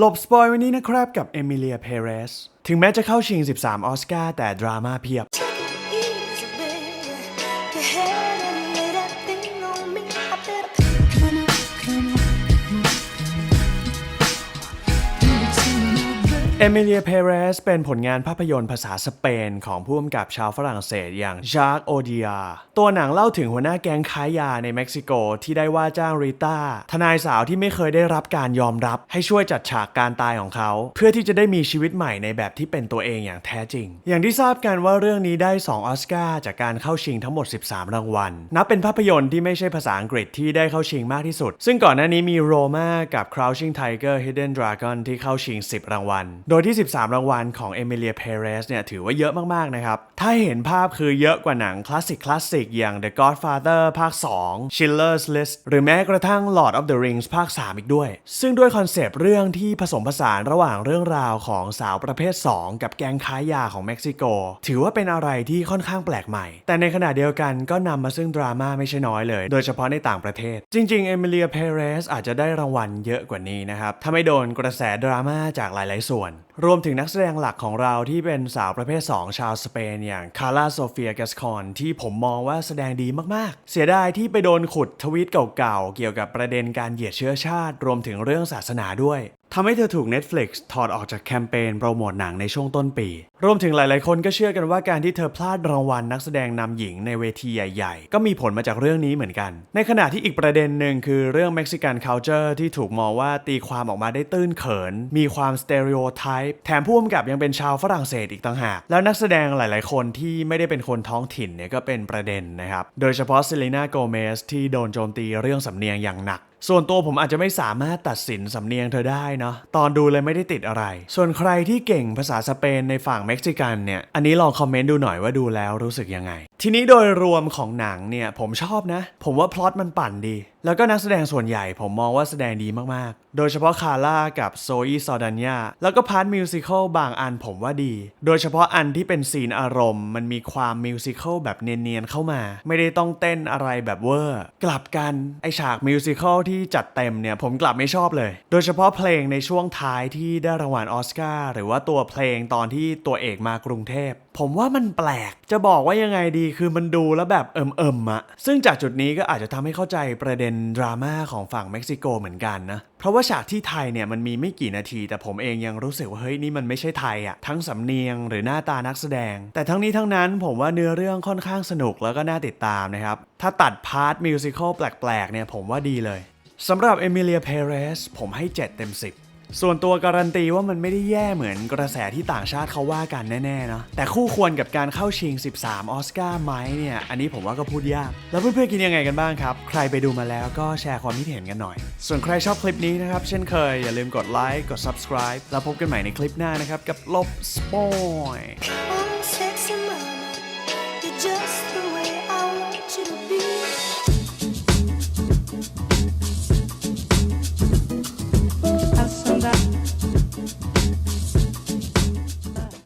หลบสปอยวันนี้นะครับกับเอมิเลีย เพเรส ถึงแม้จะเข้าชิง 13 ออสการ์แต่ดราม่าเพียบ เอมิเลีย เพเรส เป็นผลงานภาพยนตร์ภาษาสเปนของผู้กำกับชาวฝรั่งเศสอย่างชาร์กโอเดีย ตัวหนังเล่าถึงหัวหน้าแก๊งค้ายาในเม็กซิโกที่ได้ว่าจ้างริต้า ทนายสาวที่ไม่เคยได้รับการยอมรับ ให้ช่วยจัดฉากการตายของเขา เพื่อที่จะได้มีชีวิตใหม่ในแบบที่เป็นตัวเองอย่างแท้จริง อย่างที่ทราบกันว่าเรื่องนี้ได้ 2 ออสการ์จากการเข้าชิงทั้งหมด 13 รางวัล นับเป็นภาพยนตร์ที่ไม่ใช่ภาษาอังกฤษที่ได้เข้าชิงมากที่สุด ซึ่งก่อนหน้านี้มีโรมากับ Crouching Tiger Hidden Dragon ที่เข้าชิง 10 รางวัลโดยที่ 13 รางวัลของเอมิเลียเพเรสเนี่ยถือว่าเยอะมากๆนะครับ ถ้าเห็นภาพคือเยอะกว่าหนังคลาสสิกคลาสสิกอย่าง The Godfather ภาค 2 Schindler's List หรือแม้กระทั่ง Lord of the Rings ภาค 3 อีกด้วย ซึ่งด้วยคอนเซปต์เรื่องที่ผสมผสานระหว่างเรื่องราวของสาวประเภท 2 กับแก๊งค้ายาของเม็กซิโก ถือว่าเป็นอะไรที่ค่อนข้างแปลกใหม่ แต่ในขณะเดียวกันก็นำมาซึ่งดราม่าไม่ใช่น้อยเลย โดยเฉพาะในต่างประเทศ จริงๆเอมิเลียเพเรสอาจจะได้รางวัลเยอะกว่านี้นะครับถ้าไม่โดนกระแสดราม่าจากหลาย ๆ ส่วนรวมถึงนักแสดงหลักของเราที่เป็นสาวประเภท 2 ชาวสเปนอย่างคาร่าโซเฟียแกสคอนที่ผมมองว่าแสดงดีมากๆ เสียดายที่ไปโดนขุดทวีตเก่าๆ เกี่ยวกับประเด็นการเหยียดเชื้อชาติ รวมถึงเรื่องศาสนาด้วย ทำให้เธอถูก Netflix ถอดออกจากแคมเปญโปรโมทหนังในช่วงต้นปี รวมถึงหลาย ๆ คนก็เชื่อกันว่าการที่เธอพลาดรางวัลนักแสดงนำหญิงในเวทีใหญ่ ๆ ก็มีผลมาจากเรื่องนี้เหมือนกัน ในขณะที่อีกประเด็นหนึ่งคือเรื่อง Mexican culture ที่ถูกมองว่าตีความออกมาได้ตื้นเขิน มีความ stereotype แถมผู้กำกับยังเป็นชาวฝรั่งเศสอีกต่างหาก แล้วนักแสดงหลาย ๆ คนที่ไม่ได้เป็นคนท้องถิ่นเนี่ยก็เป็นประเด็นนะครับ โดยเฉพาะเซเลน่าโกเมสที่โดนโจมตีเรื่องสำเนียงอย่างหนักส่วนตัวผมอาจจะไม่สามารถตัดสินสำเนียงเธอได้เนาะตอนดูเลยไม่ได้ติดอะไร ส่วนใครที่เก่งภาษาสเปนในฝั่งเม็กซิกันเนี่ย อันนี้ลองคอมเมนต์ดูหน่อยว่าดูแล้วรู้สึกยังไง ทีนี้โดยรวมของหนังเนี่ยผมชอบนะ ผมว่าพล็อตมันปั่นดี แล้วก็นักแสดงส่วนใหญ่ผมมองว่าแสดงดีมากๆ โดยเฉพาะคาร่ากับโซอีซอดันยาแล้วก็พาร์ทมิวสิควลบางอันผมว่าดี โดยเฉพาะอันที่เป็นซีนอารมณ์ มันมีความมิวสิควลแบบเนียนๆเข้ามา ไม่ได้ต้องเต้นอะไรแบบเวอร์กลับกันไอฉากมิวสิควลที่จัดเต็มเนี่ยผมกลับไม่ชอบเลย โดยเฉพาะเพลงในช่วงท้ายที่ได้รางวัลออสการ์หรือว่าตัวเพลงตอนที่ตัวเอกมากรุงเทพ ผมว่ามันแปลกจะบอกว่ายังไงดีคือมันดูแล้วแบบเอิมเอิมอะซึ่งจากจุดนี้ก็อาจจะทำให้เข้าใจประเด็นดราม่าของฝั่งเม็กซิโกเหมือนกันนะเพราะว่าฉากที่ไทยเนี่ยมันมีไม่กี่นาที แต่ผมเองยังรู้สึกว่าเฮ้ยนี่มันไม่ใช่ไทยอะทั้งสำเนียงหรือหน้าตานักแสดง แต่ทั้งนี้ทั้งนั้นผมว่าเนื้อเรื่องค่อนข้างสนุกแล้วก็น่าติดตามนะครับถ้าตัดพาร์ทมิวสิควลแปลกๆเนี่ยผมว่าดีเลย สำหรับเอมิเลียเพเรสผมให้ 7 เต็ม 10 ส่วนตัวการันตีว่ามันไม่ได้แย่เหมือนกระแสที่ต่างชาติเขาว่ากันแน่ๆเนาะแต่คู่ควรกับการเข้าชิง 13 ออสการ์ไหมเนี่ย อันนี้ผมว่าก็พูดยาก แล้วเพื่อนๆคิดยังไงกันบ้างครับ ใครไปดูมาแล้วก็แชร์ความคิดเห็นกันหน่อย ส่วนใครชอบคลิปนี้นะครับ เช่นเคย อย่าลืมกดไลค์กด subscribe แล้วพบกันใหม่ในคลิปหน้านะครับกับลบสปอย